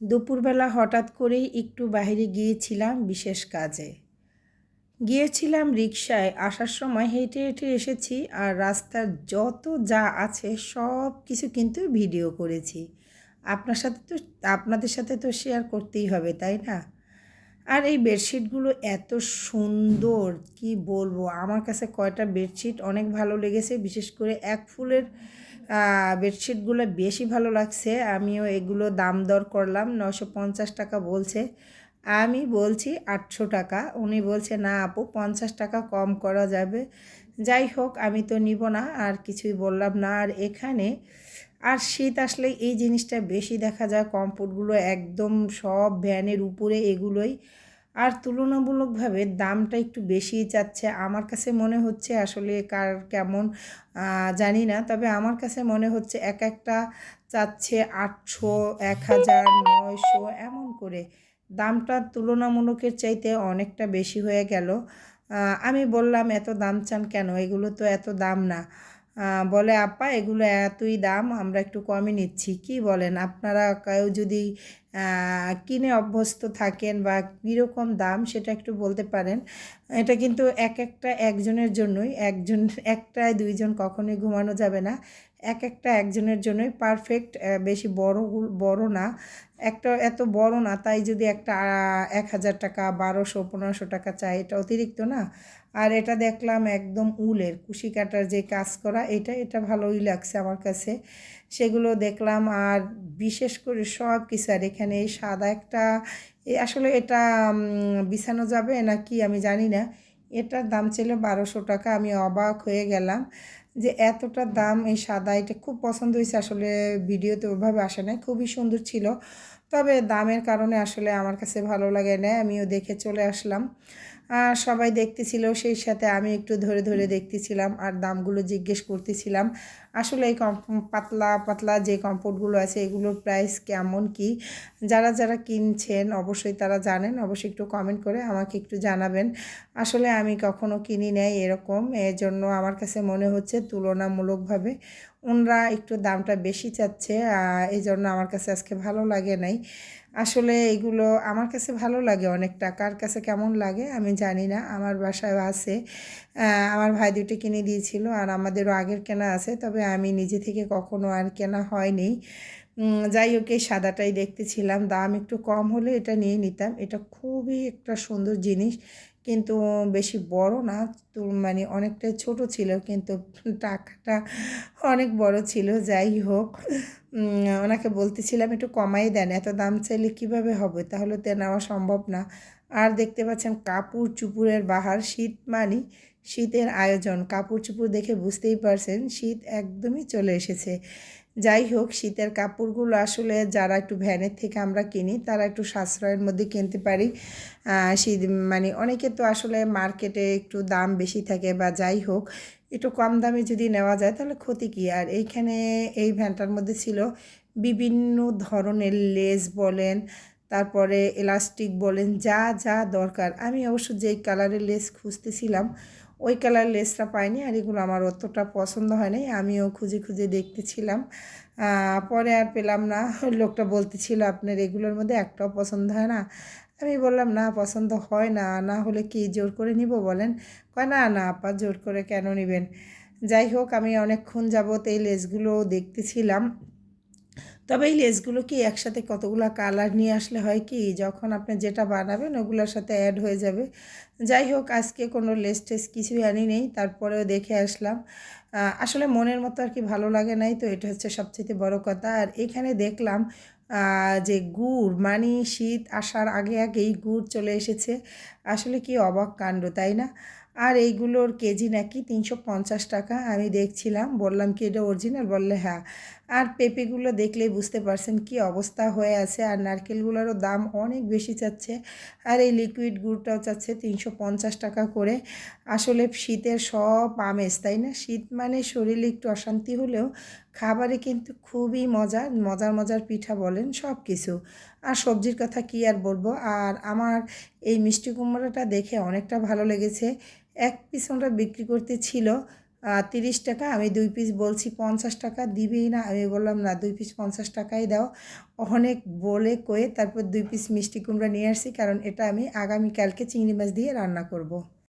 দুপুরবেলা হঠাৎ করেই একটু বাইরে গিয়েছিলাম বিশেষ কাজে। গিয়েছিলাম রিক্সায় আসার সময় হেঁটে হেঁটে এসেছি আর রাস্তার যত যা আছে সব কিছু কিন্তু ভিডিও করেছি। আপনার সাথে তো, আপনাদের সাথে তো শেয়ার করতেই হবে, তাই না? আর এই বেডশিটগুলো এত সুন্দর, কি বলব? আমার কাছে কয়টা বেডশিট অনেক ভালো লেগেছে, বিশেষ করে এক ফুলের বেডশিটগুলো বেশি ভালো লাগছে। আমিও এগুলো দাম দর করলাম নশো পঞ্চাশ টাকা বলছে। আমি বলছি আটশো টাকা। উনি বলছে, না আপু, পঞ্চাশ টাকা কম করা যাবে। যাই হোক, আমি তো নিব না, আর কিছুই বললাম না। আর এখানে, আর শীত আসলে এই জিনিসটা বেশি দেখা যায়। কম্পোর্টগুলো একদম সব ভ্যানের উপরে এগুলোই। আর তুলনামূলকভাবে দামটা একটু বেশিই চাচ্ছে। আমার কাছে মনে হচ্ছে আসলে কার কেমন জানি না। তবে আমার কাছে মনে হচ্ছে এক একটা চাচ্ছে আটশো, এক হাজার, নয়শো, এমন করে। দামটা তুলনামূলকের চাইতে অনেকটা বেশি হয়ে গেল। আমি বললাম, এত দাম চান কেন? এগুলো তো এত দাম না। বলে, আপা, এগুলো এতই দাম, আমরা একটু কমই নিচ্ছি। কি বলেন? আপনারা কেউ যদি কিনে অভ্যস্ত থাকেন বা কীরকম দাম, সেটা একটু বলতে পারেন। এটা কিন্তু এক একটা একজনের জন্যই। একজন, একটায় দুইজন কখনোই ঘুমানো যাবে না। এক একটা একজনের জন্যই পারফেক্ট বেশি বড় বড় না। একটা এত বড় না, তাই যদি একটা এক হাজার টাকা, বারোশো, পনেরোশো টাকা চাই, এটা অতিরিক্ত না। আর এটা দেখলাম একদম উলের, কুশি কাটার যে কাজ করা, এটা এটা ভালোই লাগছে আমার কাছে। সেগুলো দেখলাম আর বিশেষ করে সব কিছু, আর এখানে সাদা একটা আসলে এটা বিছানো যাবে না কি আমি জানি না। এটার দাম ছিল বারোশো টাকা। আমি অবাক হয়ে গেলাম যে এতটা দাম এই সাদা, এটা খুব পছন্দ হয়েছে। আসলে ভিডিওতে ওভাবে আসে নাই। খুবই সুন্দর ছিল। তবে দামের কারণে আসলে আমার কাছে ভালো লাগে না, আমিও দেখে চলে আসলাম। আর সবাই দেখতেছিল সেই সাথে আমি একটু ধরে ধরে দেখতেছিলাম আর দামগুলো জিজ্ঞেস করতেছিলাম, আসলে এই কম, পাতলা পাতলা যে কম্পোর্টগুলো আছে এগুলোর প্রাইস কেমন কি? যারা যারা কিনছেন অবশ্যই তারা জানেন, অবশ্যই একটু কমেন্ট করে আমাকে একটু জানাবেন। আসলে আমি কখনো কিনি নেই এরকম এর জন্য আমার কাছে মনে হচ্ছে তুলনামূলকভাবে ওনারা একটু দামটা বেশি চাচ্ছে এই জন্য আমার কাছে আজকে ভালো লাগে নাই। আসলে এগুলো আমার কাছে ভালো লাগে অনেক টাকার কাছে কেমন লাগে আমি জানি না। আমার বাসায় আছে। আমার ভাই দুটি কিনে দিয়েছিল আর আমাদেরও আগের কেনা আছে। তবে আমি নিজে থেকে কখনো আর কেনা হয়নি। যাই হোক, এই সাদাটাই দেখতেছিলাম। দাম একটু কম হলে এটা নিয়ে নিতাম। এটা খুবই একটা সুন্দর জিনিস। কিন্তু বেশি বড় না মানে অনেকটাই ছোট ছিল কিন্তু টাকাটা অনেক বড় ছিল, যাই হোক। ওনাকে বলতেছিলাম, একটু কমাই দেন, এত দাম চাইলে কীভাবে হবে? তাহলে তো নেওয়া সম্ভব না। আর দেখতে পাচ্ছেন কাপড় চুপুরের বাহার, শীত মানি শীতের আয়োজন। কাপড় চুপুর দেখে বুঝতেই পারছেন, শীত একদমই চলে এসেছে। যাই হোক, শীতের কাপড়গুলো আসলে যারা একটু ভ্যানের থেকে আমরা কিনি, তারা একটু সাশ্রয়ের মধ্যে কিনতে পারি। শীত মানে অনেকে তো আসলে মার্কেটে একটু দাম বেশি থাকে বা যাই হোক, একটু কম দামে যদি নেওয়া যায় তাহলে ক্ষতি কী? আর এইখানে এই ভ্যানটার মধ্যে ছিল বিভিন্ন ধরনের লেস বলেন, তারপরে এলাস্টিক বলেন, যা যা দরকার। আমি অবশ্য যেই কালারের লেস খুঁজতেছিলাম ওই কালার লেসটা পাইনি আর এগুলো আমার অতটা পছন্দ হয় নাই। আমিও খুঁজে খুঁজে দেখতেছিলাম। পরে আর পেলাম না। লোকটা বলতেছিল, আপনার এগুলোর মধ্যে একটাও পছন্দ হয় না। আমি বললাম, না, পছন্দ হয় না। না হলে কি জোর করে নিব বলেন? কয়, না না, আপা, জোর করে কেন নেবেন? যাই হোক, আমি অনেকক্ষণ যাবত এই লেসগুলো দেখতেছিলাম। তবে এই লেসগুলো কি একসাথে কতগুলো কালার নিয়ে আসলে হয় কি? যখন আপনি যেটা বানাবেন ওগুলোর সাথে অ্যাড হয়ে যাবে। যাই হোক, আজকে কোনো লেস টেস কিছুই আনি নেই, তারপরেও দেখে আসলাম। আসলে মনের মতো আর কি ভালো লাগে নাই, তো এটা হচ্ছে সবচেয়ে বড় কথা। আর এখানে দেখলাম যে গুড় মানে শীত আসার আগে আগেই গুড় চলে এসেছে। আসলে কি অবাক কাণ্ড, তাই না? আর এইগুলোর কেজি নাকি তিনশো পঞ্চাশ টাকা। আমি দেখছিলাম, বললাম কি এটা অরিজিনাল বললে হ্যাঁ। আর পেঁপেগুলো দেখলেই বুঝতে পারছেন কি অবস্থা হয়ে আছে। আর নারকেলগুলোরও দাম অনেক বেশি চাচ্ছে। আর এই লিকুইড গুড়টাও চাচ্ছে তিনশো পঞ্চাশ টাকা করে। আসলে শীতের সব আমেজ, তাই না? শীত মানে শরীরে একটু অশান্তি হলেও খাবারে কিন্তু খুবই মজা মজার মজার পিঠা বলেন সব কিছু আর সবজির কথা কি আর বলব? আর আমার এই মিষ্টি কুমড়োটা দেখে অনেকটা ভালো লেগেছে। এক পিস ওরা বিক্রি করতে ছিল তিরিশ টাকা। আমি দুই পিস বলছি পঞ্চাশ টাকা, দিবেই না। আমি বললাম, না, দুই পিস পঞ্চাশ টাকাই দাও। অনেক বলে কয়ে তারপর দুই পিস মিষ্টি কুমড়া নিয়ে আসছি, কারণ এটা আমি আগামীকালকে চিংড়ি মাছ দিয়ে রান্না করব।